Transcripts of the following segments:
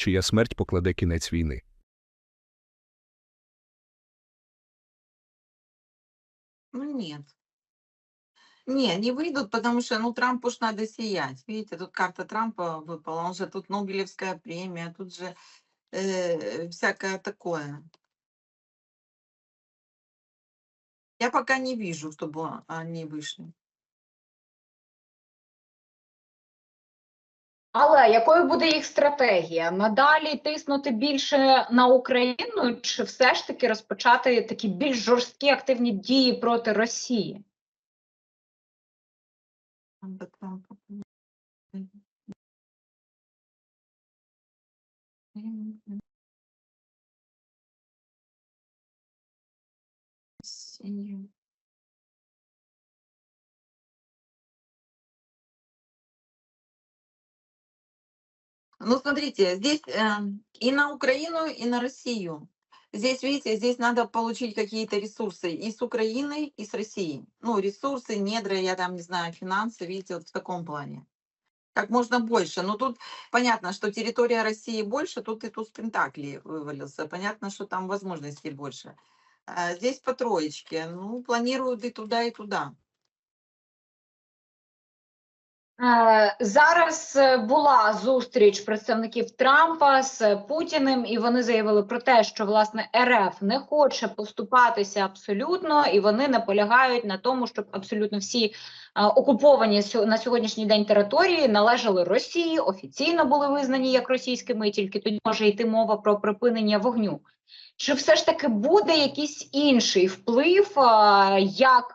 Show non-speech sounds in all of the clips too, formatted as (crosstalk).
чия смерть покладе кінець війни. Ну нет. Не, не выйдут, потому что, ну, Трампу ж надо сиять. Видите, тут карта Трампа выпала, он же тут Нобелевская премия, тут же э, всякое такое. Я пока не вижу, чтобы они вышли. Але якою буде їх стратегія? Надалі тиснути більше на Україну, чи все ж таки розпочати такі більш жорсткі активні дії проти Росії? Там Ну, смотрите, здесь эм, и на Украину, и на Россию. Здесь, видите, здесь надо получить какие-то ресурсы и с Украины, и с Россией. Ну, ресурсы, недра, я там не знаю, финансы, видите, вот в таком плане. Как можно больше. Но тут понятно, что территория России больше, тут и туз Пентакли вывалился. Понятно, что там возможностей больше. А Здесь по троечке. Ну, планируют и туда, и туда. Е, Зараз е, була зустріч представників Трампа з Путіним, і вони заявили про те, що власне РФ не хоче поступатися абсолютно, і вони наполягають на тому, щоб абсолютно всі е, окуповані на сьогоднішній день території належали Росії, офіційно були визнані як російськими, і тільки тоді може йти мова про припинення вогню. Чи все ж таки буде якийсь інший вплив, як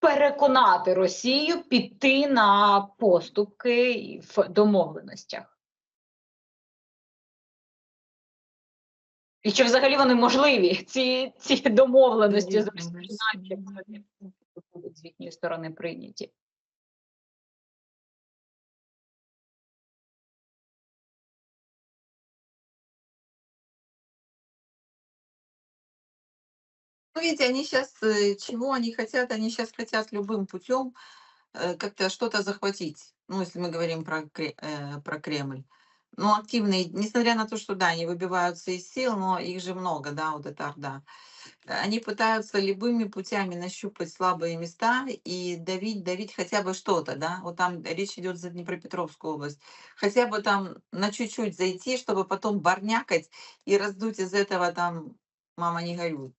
переконати Росію піти на поступки в домовленостях. І чи взагалі вони можливі, ці, ці домовленості з Росією, як вони з їхньої сторони прийняті? Видите, они сейчас, чего они хотят? Они сейчас хотят любым путем э, как-то что-то захватить. Ну, если мы говорим про, э, про Кремль. Ну, активные, несмотря на то, что, да, они выбиваются из сил, но их же много, да, вот эта орда. Э, Они пытаются любыми путями нащупать слабые места и давить, давить хотя бы что-то, да. Вот там речь идет за Днепропетровскую область. Хотя бы там на чуть-чуть зайти, чтобы потом барнякать и раздуть из этого там «мама не горюй».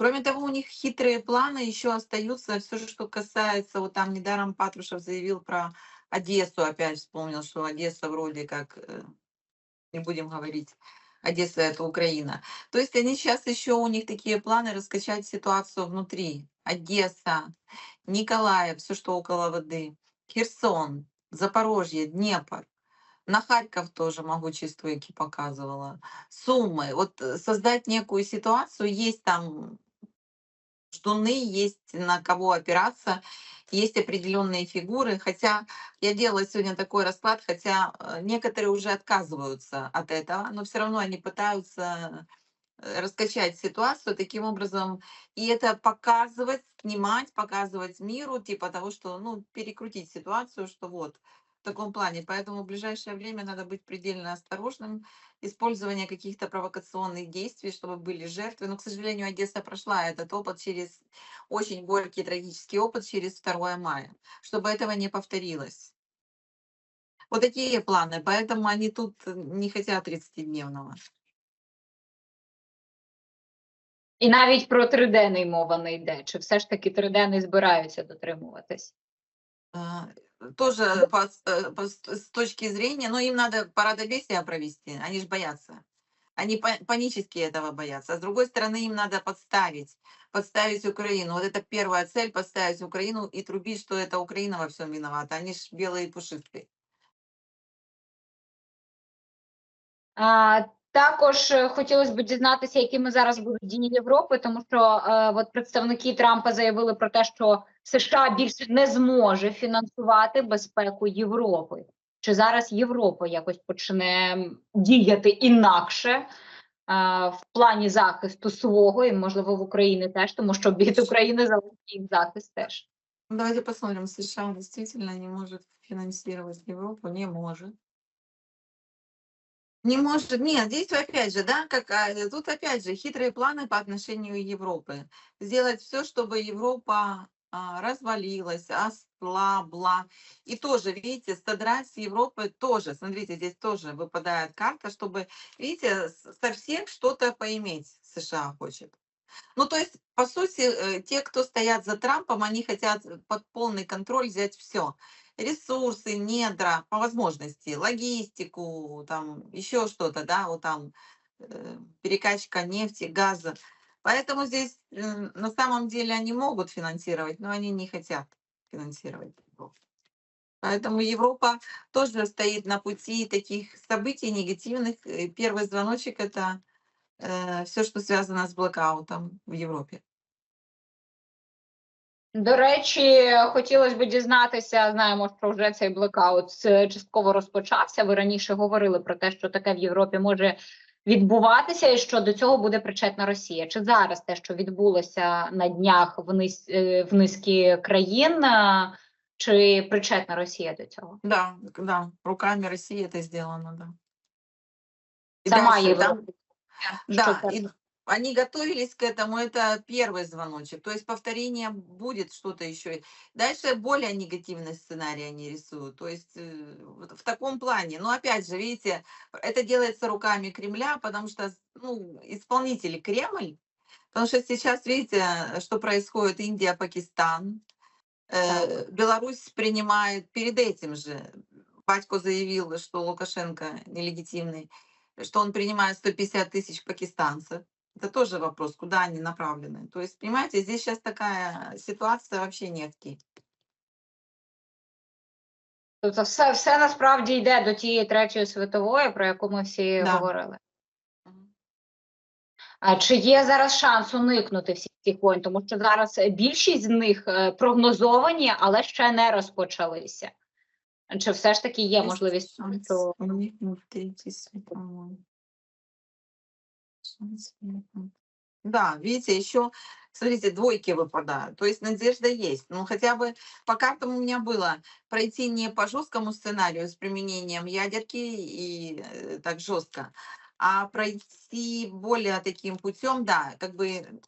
Кроме того, у них хитрые планы еще остаются. Все, что касается, вот там недаром Патрушев заявил про Одессу, опять вспомнил, что Одесса вроде как, э, не будем говорить, Одесса это Украина. То есть они сейчас еще у них такие планы раскачать ситуацию внутри. Одесса, Николаев, все, что около воды, Херсон, Запорожье, Днепр. На Харьков тоже могучие стройки показывала. Суммы. Вот э, создать некую ситуацию, есть там ждуны, есть на кого опираться, есть определенные фигуры. Хотя я делала сегодня такой расклад, хотя э, некоторые уже отказываются от этого, но все равно они пытаются э, раскачать ситуацию таким образом и это показывать, снимать, показывать миру, типа того, что, ну, перекрутить ситуацию, что вот в таком плане. Поэтому в ближайшее время надо быть предельно осторожным, использование каких-то провокационных действий, чтобы были жертвы. Но, к сожалению, Одесса прошла этот опыт через очень горький, трагический опыт через 2 мая, чтобы этого не повторилось. Вот такие планы, поэтому они тут не хотят 30-дневного. І навіть про триденний мова не йде. Чи все ж таки триденний збираються дотримуватись? Тоже по, э, по с точки зрения, но им надо парадобесие провести, они же боятся. Они па- панически этого боятся. А с другой стороны, им надо подставить, подставить Украину. Вот это первая цель, подставить Украину и трубить, что это Украина во всем виновата. Они ж белые и пушистые. А, також е, хотілося б дізнатися, якими зараз будуть дії Європи, тому що е, от представники Трампа заявили про те, що США більше не зможе фінансувати безпеку Європи. Чи зараз Європа якось почне діяти інакше е, в плані захисту свого і можливо в Україні теж, тому що від України залежить їх захист теж. Давайте посмотрим, США действительно не может финансировать Европу, не может. Не может, нет, здесь опять же, да, как, а, тут опять же хитрые планы по отношению Европы. Сделать все, чтобы Европа а, развалилась, ослабла. И тоже, видите, содрать с Европы тоже, смотрите, здесь тоже выпадает карта, чтобы, видите, с- со всех что-то поиметь США хочет. Ну, то есть, по сути, э, те, кто стоят за Трампом, они хотят под полный контроль взять все. Ресурсы, недра, по возможности, логистику, там, еще что-то, да, вот там, э, перекачка нефти, газа. Поэтому здесь э, на самом деле они могут финансировать, но они не хотят финансировать. Поэтому Европа тоже стоит на пути таких событий негативных. Э, Первый звоночек это все, что связано с блокаутом в Європі. До речі, хотілося б дізнатися, знаємо, що вже цей блекаут е, частково розпочався. Ви раніше говорили про те, що таке в Європі може відбуватися, і що до цього буде причетна Росія. Чи зараз те, що відбулося на днях в, низ, е, в низки країн, е, чи причетна Росія до цього? Да, да, руками России это сделано, да. И Сама дальше, да, Європа. Да, и они готовились к этому, это первый звоночек. То есть повторение будет что-то еще. Дальше более негативный сценарий они рисуют. То есть э, в таком плане. Но опять же, видите, это делается руками Кремля, потому что ну, исполнители Кремль, потому что сейчас, видите, что происходит Индия, Пакистан, Э, Беларусь принимает перед этим же. Батько заявил, что Лукашенко нелегитимный, что он принимает 150 тысяч пакистанцев. Это тоже вопрос, куда они направлены. То есть, понимаете, здесь сейчас такая ситуация вообще нефти. Тобто, все, все насправді йде до тієї третьої світової, про яку ми всі Да. говорили. А чи є зараз шанс уникнути всіх цих воїн? Тому що зараз більшість з них е, прогнозовані, але ще не розпочалися. Чи все ж таки є можливість, Да, видите, еще, смотрите, двойки выпадают. То есть надежда есть. Ну, хотя бы по картам у меня было пройти не по жесткому сценарию с применением ядерки и э, так жестко, а пройти более таким путем, да, как бы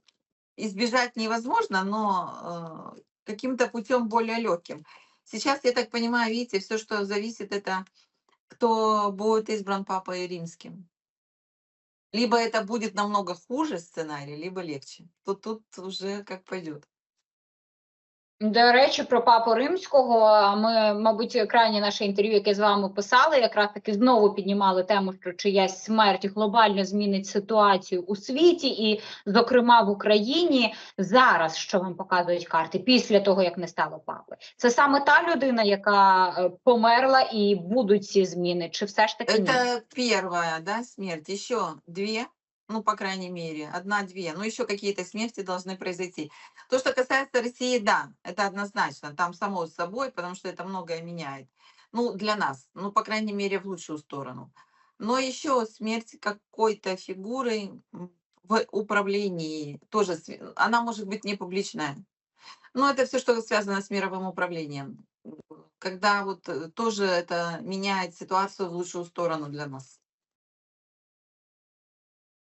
избежать невозможно, но э, каким-то путем более легким. Сейчас, я так понимаю, видите, все, что зависит, это кто будет избран папой римским. Либо это будет намного хуже сценарий, либо легче. Тут, тут уже как пойдет. До речі, про папу римського. Ми, мабуть, крайнє наше інтерв'ю, яке з вами писали, якраз таки знову піднімали тему, що чиясь смерть глобально змінить ситуацію у світі, і, зокрема, в Україні зараз, що вам показують карти, після того як не стало папи, це саме та людина, яка е, померла, і будуть ці зміни, чи все ж таки? Это первая, да, смерть. Еще две, ну, по крайней мере, одна-две. Ну, еще какие-то смерти должны произойти. То, что касается России, да, это однозначно. Там само собой, потому что это многое меняет. Ну, для нас, ну, по крайней мере, в лучшую сторону. Но еще смерть какой-то фигуры в управлении тоже, она может быть не публичная. Но это все, что связано с мировым управлением. Когда вот э, тоже это меняет ситуацию в лучшую сторону для нас.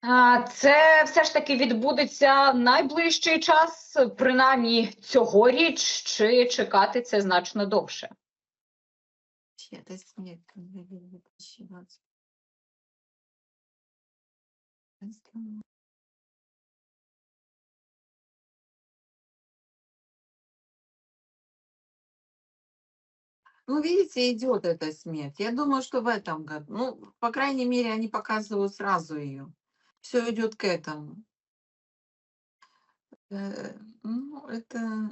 А, Це все ж таки відбудеться найближчий час, принаймні цьогоріч, чи чекати це значно довше. Чья-то смерть. как бы, видно, посчитать. Странно. Ну, видите, идет эта смерть. Я думаю, что в этом году, ну, по крайней мере, они показывают сразу ее. Все идет к этому. Э, Ну, это,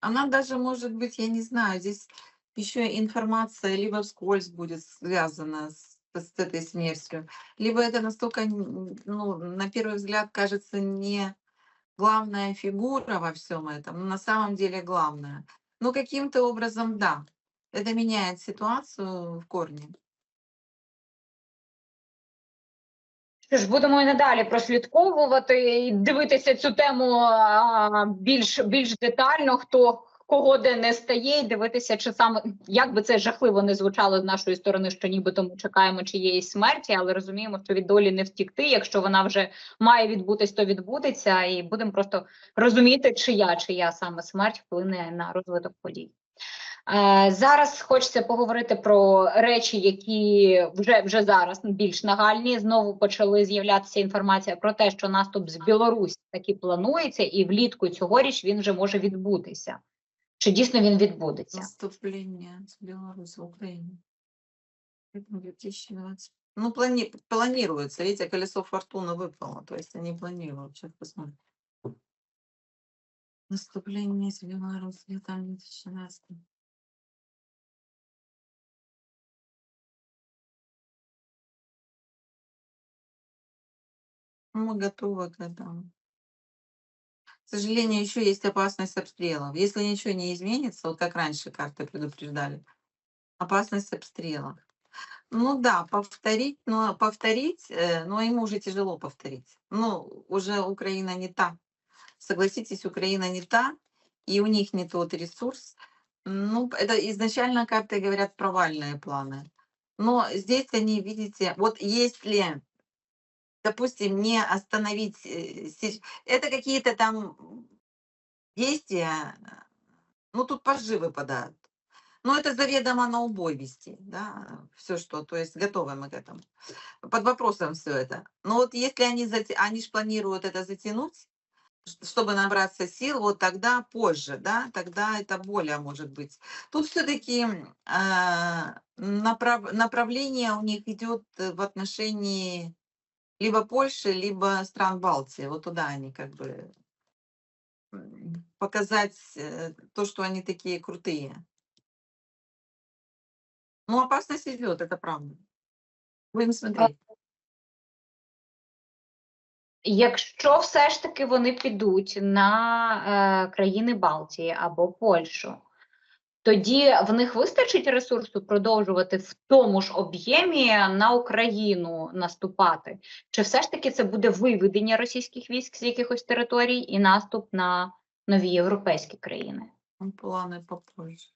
она даже может быть, я не знаю, здесь еще информация либо вскользь будет связана с, с этой смертью, либо это настолько, ну, на первый взгляд кажется не главная фигура во всем этом, но на самом деле главная. Но каким-то образом, да, это меняет ситуацию в корне. Ж, будемо і надалі прослідковувати і дивитися цю тему більш, більш детально, хто кого де не стає, і дивитися, чи саме як би це жахливо не звучало з нашої сторони, що нібито ми чекаємо чиєїсь смерті, але розуміємо, що від долі не втікти. Якщо вона вже має відбутись, то відбудеться, і будемо просто розуміти, чия чия саме смерть вплине на розвиток подій. Е, Зараз хочеться поговорити про речі, які вже вже зараз більш нагальні. Знову почали з'являтися інформація про те, що наступ з Білорусі таки планується, і влітку цьогоріч він вже може відбутися. Чи дійсно він відбудеться? Наступление с Беларуси в Украине. Это 2020. Ну, плани- планируется. Видите, колесо фортуны выпало. То есть они планируют. Сейчас посмотрим. Наступление с Беларуси. Там 2020. Мы готовы к этому. К сожалению, еще есть опасность обстрелов. Если ничего не изменится, вот как раньше карты предупреждали, опасность обстрелов. Ну да, повторить, но повторить, э, но ему уже тяжело повторить. Ну, уже Украина не та. Согласитесь, Украина не та, и у них не тот ресурс. Ну, это изначально карты говорят провальные планы. Но здесь они, видите, вот если, допустим, не остановить, э, это какие-то там действия, ну, тут пожи выпадают. Ну, это заведомо на убой вести, да, все что, то есть готовы мы к этому. Под вопросом все это. Но вот если они, зате- они же планируют это затянуть, чтобы набраться сил, вот тогда позже, да, тогда это более может быть. Тут все-таки направление у них идет в отношении либо Польши, либо стран Балтии. Вот туда они как бы м, показать э, то, что они такие крутые. Ну, опасность идет, это правда. Будем смотреть. Якщо все ж таки вони підуть на е, країни Балтії або Польщу, тоді в них вистачить ресурсу продовжувати в тому ж об'ємі на Україну наступати? Чи все ж таки це буде виведення російських військ з якихось територій і наступ на нові європейські країни? Плани попозже.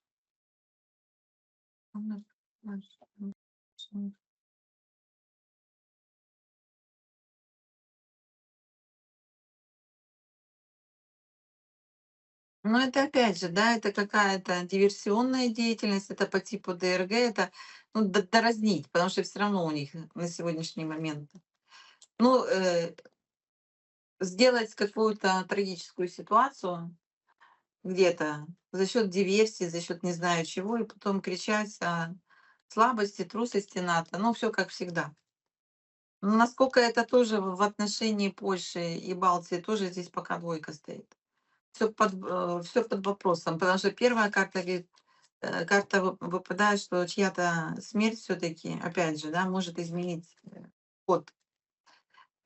Попозже. Ну, это опять же, да, это какая-то диверсионная деятельность, это по типу ДРГ, это ну, доразнить, потому что все равно у них на сегодняшний момент. Ну, э, сделать какую-то трагическую ситуацию где-то за счет диверсии, за счет не знаю чего, и потом кричать о слабости, трусости НАТО. Ну, все как всегда. Ну, насколько это тоже в отношении Польши и Балтии, тоже здесь пока двойка стоит. Все под, все под вопросом, потому что первая карта говорит, э, карта вы- выпадает, что чья-то смерть все-таки, опять же, да, может изменить э, ход.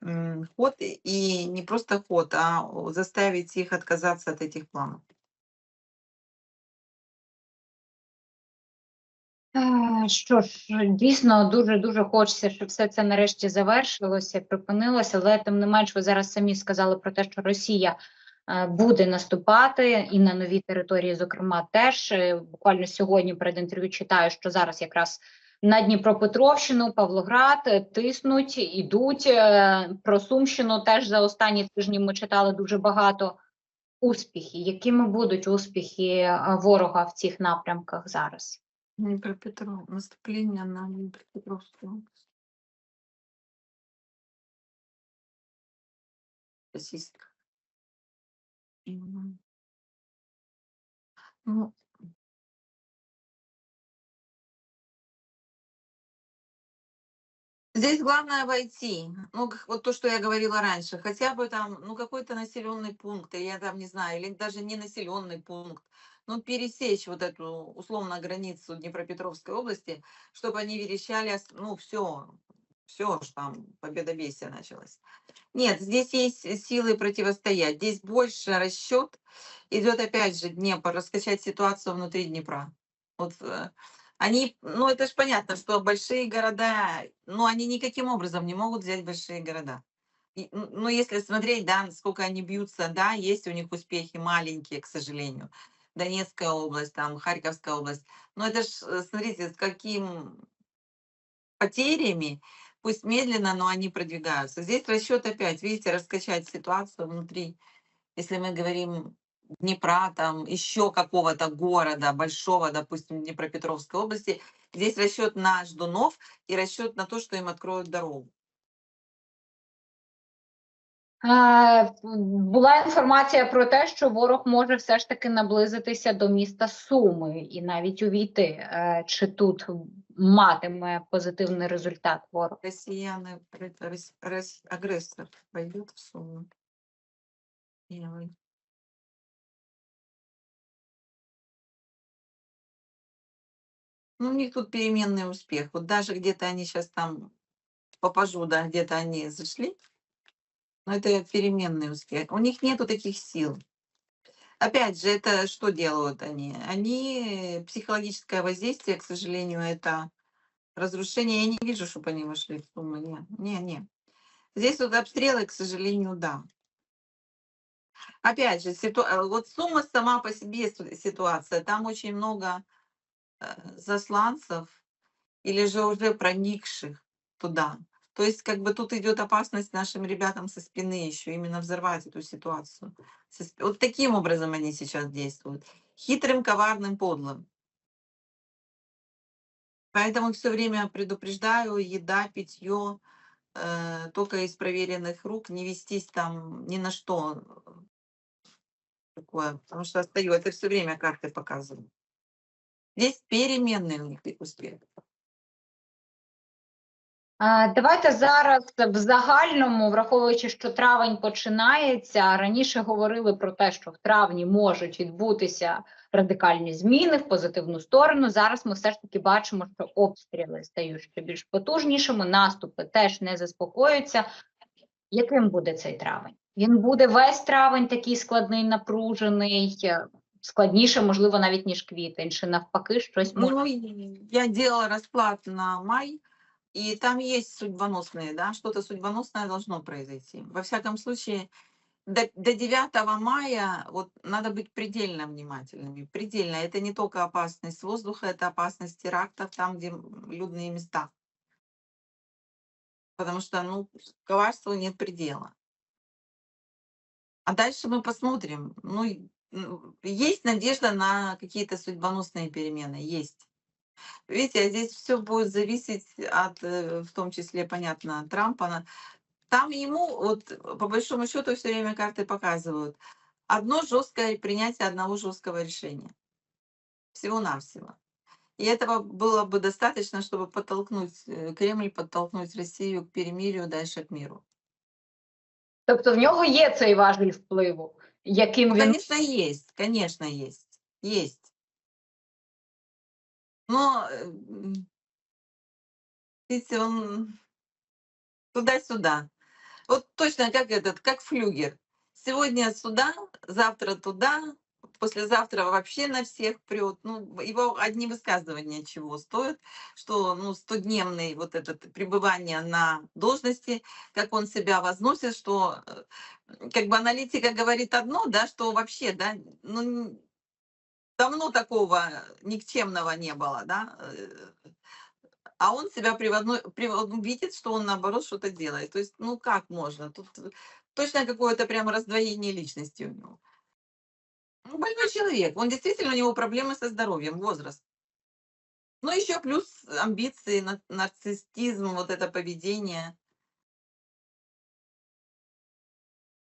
М, Ход и- и не просто ход, а о, заставить их отказаться от этих планов. Е, Що ж, дійсно дуже дуже хочеться, щоб все це нарешті завершилося, припинилося, але тим не менш, ви зараз самі сказали про те, що Росія е, буде наступати і на нові території, зокрема, теж Е, буквально сьогодні перед інтерв'ю читаю, що зараз якраз на Дніпропетровщину, Павлоград е, тиснуть, ідуть. Е, Про Сумщину теж за останні тижні ми читали дуже багато. Успіхи, якими будуть успіхи е, ворога в цих напрямках зараз? Днепропетров, наступление на Днепропетровскую область. Ну, Здесь главное войти. Ну, вот то, что я говорила раньше, хотя бы там, ну, какой-то населенный пункт, я там не знаю, или даже не населенный пункт, ну, пересечь вот эту условно границу Днепропетровской области, чтобы они верещали, ну, все, все, что там победобесие началось. Нет, здесь есть э, силы противостоять. Здесь больше расчет идет опять же Днепр, раскачать ситуацию внутри Днепра. Вот э, они, ну это же понятно, что большие города, ну они никаким образом не могут взять большие города. И, н- ну если смотреть, да, сколько они бьются, да, есть у них успехи маленькие, к сожалению. Донецкая область, там Харьковская область. Но это ж, э, смотрите, с каким потерями, пусть медленно, но они продвигаются. Здесь расчет опять, видите, раскачать ситуацию внутри. Если мы говорим Днепра, там еще какого-то города большого, допустим, Днепропетровской области, здесь расчет на ждунов и расчет на то, что им откроют дорогу. Е, Була інформація про те, що ворог може все ж таки наблизитися до міста Суми і навіть увійти. Е, Чи тут матиме позитивний результат ворог? Россияне, это рос- рос- агрессор пойдет в Суму. Первый. Ну, у них тут переменный успех. Вот даже где-то они сейчас там, попажу, да, где-то они зашли, Но это переменный успех. У них нету таких сил. Опять же, это что делают они? Они психологическое воздействие, к сожалению, это разрушение. Я не вижу, чтобы они вошли в сумму. Не, не, не. Здесь вот обстрелы, к сожалению, да. Опять же, ситу- э, вот сумма сама по себе ситуация. Там очень много э, засланцев или же уже проникших туда. То есть как бы тут идет опасность нашим ребятам со спины еще именно взорвать эту ситуацию. Вот таким образом они сейчас действуют. Хитрым, коварным, подлым. Поэтому все время предупреждаю, еда, питье, э, только из проверенных рук, не вестись там ни на что такое, потому что остаю, это все время карты показывают. Здесь переменный у них успех. Давайте зараз в загальному, враховуючи, що травень починається, раніше говорили про те, що в травні можуть відбутися радикальні зміни в позитивну сторону. Зараз ми все ж таки бачимо, що обстріли стають ще більш потужнішими, наступи теж не заспокоюються. Яким буде цей травень? Він буде весь травень такий складний, напружений, складніше, можливо, навіть ніж квітень, чи навпаки, щось може. Ну, я делала расклад на май, и там есть судьбоносные, да, что-то судьбоносное должно произойти. Во всяком случае, до, до 9 мая вот надо быть предельно внимательными. Предельно. Это не только опасность воздуха, это опасность терактов там, где людные места. Потому что, ну, коварству нет предела. А дальше мы посмотрим. Ну, м, есть надежда на какие-то судьбоносные перемены, есть. Видите, а здесь все будет зависеть от, э, в том числе, понятно, Трампа. На- Там ему, вот по большому счету, все время карты показывают одно жесткое принятие одного жесткого решения. Всего-навсего. И этого было бы достаточно, чтобы подтолкнуть э, Кремль, подтолкнуть Россию к перемирию, дальше к миру. Тобто в нього є цей важіль впливу, яким Ну, він конечно, есть, конечно, есть, есть. Но, э, видите, он туда-сюда. Вот точно как этот, как флюгер. Сегодня сюда, завтра туда, послезавтра вообще на всех прет. Ну, его одни высказывания чего стоят, что, ну, стодневный вот этот пребывание на должности, как он себя возносит, что э, как бы аналитика говорит одно, да, что вообще, да, ну, давно такого никчемного не было, да, э, а он себя приводной, привод- видит, что он наоборот что-то делает. То есть, ну как можно? Тут точно какое-то прямо раздвоение личности у него. Ну, больной человек. Он действительно, у него проблемы со здоровьем, возраст. Ну, еще плюс амбиции, на- нарциссизм, вот это поведение.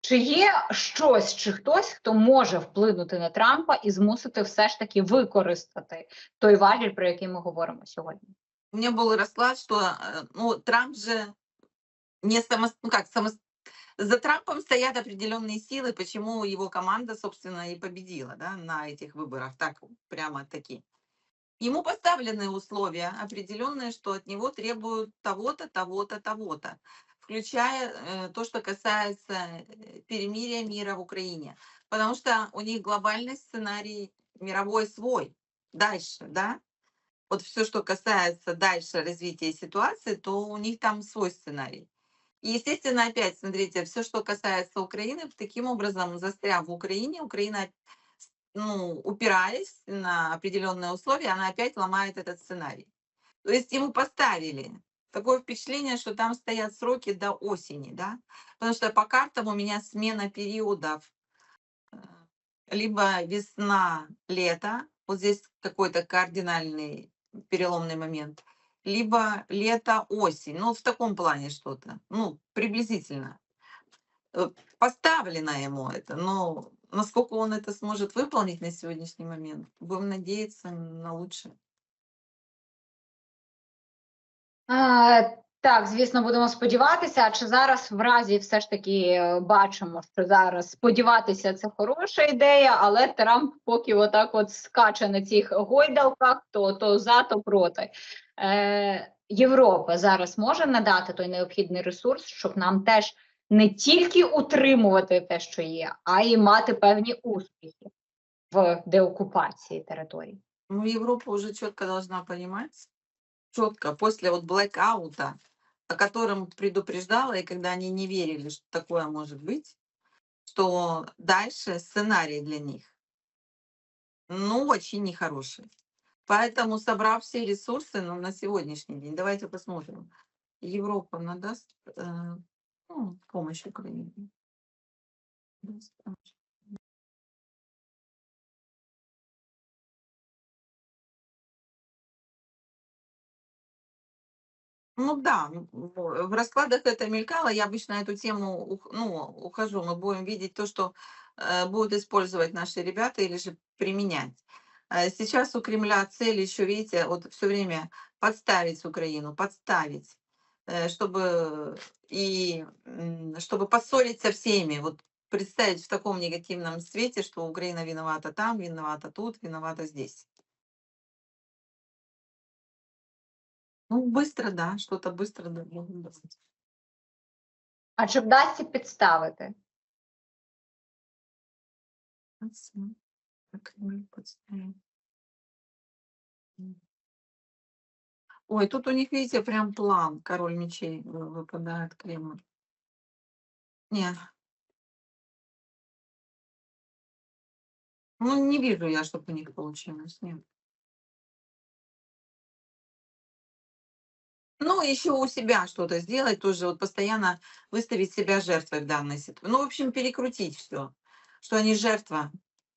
чи є щось, чи хтось, хто може вплинути на Трампа і змусити все ж таки використати той важіль, про який ми говоримо сьогодні. У меня был расклад, что э, ну, Трамп же не само, ну как, само, за Трампом стоят определенные силы, почему его команда, собственно, и победила да, на этих выборах, так прямо таки. Ему поставлены условия определенные, что от него требуют того-то, того-то, того-то, включая э, то, что касается э, перемирия мира в Украине. Потому что у них глобальный сценарий мировой свой. Дальше, да? Вот все, что касается дальше развития ситуации, то у них там свой сценарий. И, естественно, опять, смотрите, все, что касается Украины, таким образом, застряв в Украине, Украина ну, упираясь на определенные условия, она опять ломает этот сценарий. То есть ему поставили такое впечатление, что там стоят сроки до осени, да, потому что по картам у меня смена периодов, э, либо весна, лето, вот здесь какой-то кардинальный переломный момент, либо лето, осень, ну, в таком плане что-то, ну, приблизительно. Э, Поставлено ему это, но насколько он это сможет выполнить на сегодняшний момент, будем надеяться на лучшее. Так, звісно, будемо сподіватися. А чи зараз в разі все ж таки е, бачимо, що зараз сподіватися це хороша ідея, але Трамп поки отак от скаче на цих гойдалках, то, то за, то проти. Е, Європа зараз може надати той необхідний ресурс, щоб нам теж не тільки утримувати те, що є, а й мати певні успіхи в деокупації територій. Ну, Европа уже четко должна понимать, четко, после вот блэкаута, о котором предупреждала, и когда они не верили, что такое может быть, что дальше сценарий для них, ну, очень нехороший. Поэтому, собрав все ресурсы ну, на сегодняшний день, давайте посмотрим, Европа надаст э, ну, помощь Украине. Даст помощь. Ну да, м, в раскладах это мелькало. Я обычно эту тему ну, ухожу. Мы будем видеть то, что э, будут использовать наши ребята или же применять. Э, Сейчас у Кремля цель еще, видите, вот все время подставить Украину, подставить, э, чтобы и чтобы поссорить со всеми. Вот представить в таком негативном свете, что Украина виновата там, виновата тут, виновата здесь. Ну, быстро, да, что-то быстро да, могут делать. А чи вдасться підставити? Так. М. Ой, тут у них, видите, прям план. Король мечей вы- выпадает Кремль. Не. Ну, не вижу я, чтобы у них получилось. Нет. Ну, еще у себя что-то сделать тоже, вот постоянно выставить себя жертвой в данной ситуации. Ну, в общем, перекрутить все, что они жертва,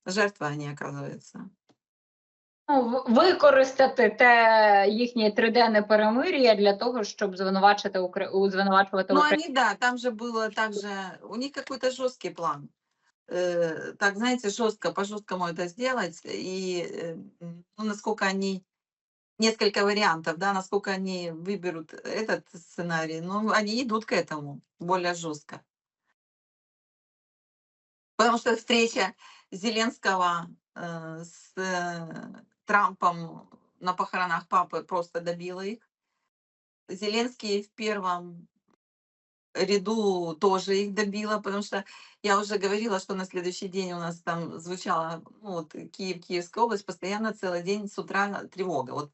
жертва они, оказывается. Ну, в- використати те їхнє триденне перемир'я для того, щоб звинувачити Укра... у- звинувачувати Ну, Україну. они, да, там же было также, у них какой-то жесткий план. Э, так, знаете, жестко, по-жесткому это сделать. И э, м, ну, насколько они, несколько вариантов, да, насколько они выберут этот сценарий, ну, они идут к этому более жестко. Потому что встреча Зеленского э, с э, Трампом на похоронах папы просто добила их. Зеленский в первом ряду тоже их добила, потому что я уже говорила, что на следующий день у нас там звучала ну, вот, Киев, Киевская область, постоянно целый день с утра тревога. Вот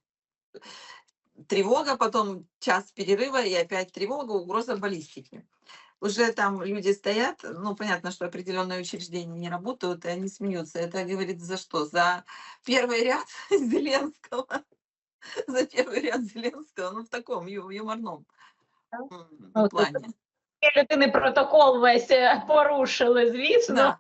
тревога, потом час перерыва и опять тревога, угроза баллистики. Уже там люди стоят, ну, понятно, что определенные учреждения не работают, и они смеются. Это говорит за что? За первый ряд (laughs) Зеленского. За первый ряд Зеленского, ну, в таком ю- юморном плане. людини протокол весь е, порушили, звісно. Да.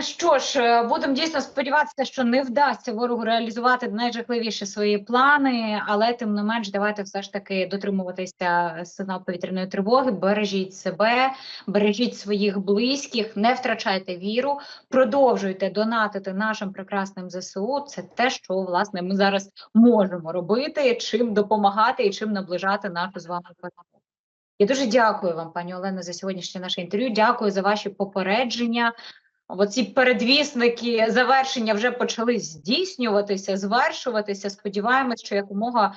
Що ж, е, будемо дійсно сподіватися, що не вдасться ворогу реалізувати найжахливіші свої плани, але тим не менш, давайте все ж таки дотримуватися сигнал повітряної тривоги, бережіть себе, бережіть своїх близьких, не втрачайте віру, продовжуйте донатити нашим прекрасним ЗСУ. Це те, що власне ми зараз можемо робити, чим допомагати і чим наближати нашу з вами перемогу. Я дуже дякую вам, пані Олено, за сьогоднішнє наше інтерв'ю. Дякую за ваші попередження. Оці передвісники завершення вже почали здійснюватися, звершуватися. Сподіваємось, що якомога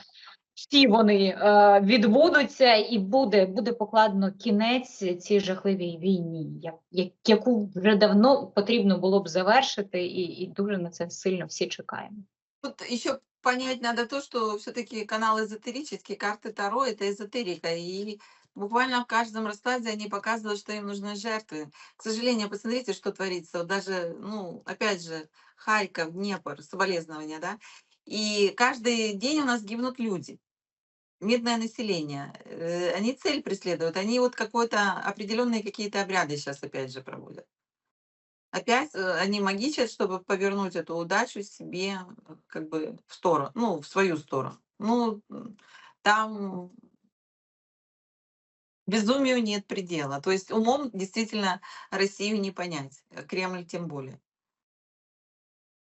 всі вони е, відбудуться, і буде, буде покладено кінець цій жахливій війні, як, як, яку вже давно потрібно було б завершити, і, і дуже на це сильно всі чекаємо. Тут еще понять надо то, что все-таки канал эзотерический, карты Таро это эзотерика. И буквально в каждом рассказе они показывают, что им нужны жертвы. К сожалению, посмотрите, что творится. Вот даже, ну, опять же, Харьков, Днепр, соболезнования, да. И каждый день у нас гибнут люди. Мирное население. Э, Они цель преследуют. Они вот какой-то определенные какие-то обряды сейчас опять же проводят. Опять э, они магичат, чтобы повернуть эту удачу себе э, как бы в сторону, ну, в свою сторону. Ну, там безумию нет предела. То есть умом действительно Россию не понять, э, Кремль тем более.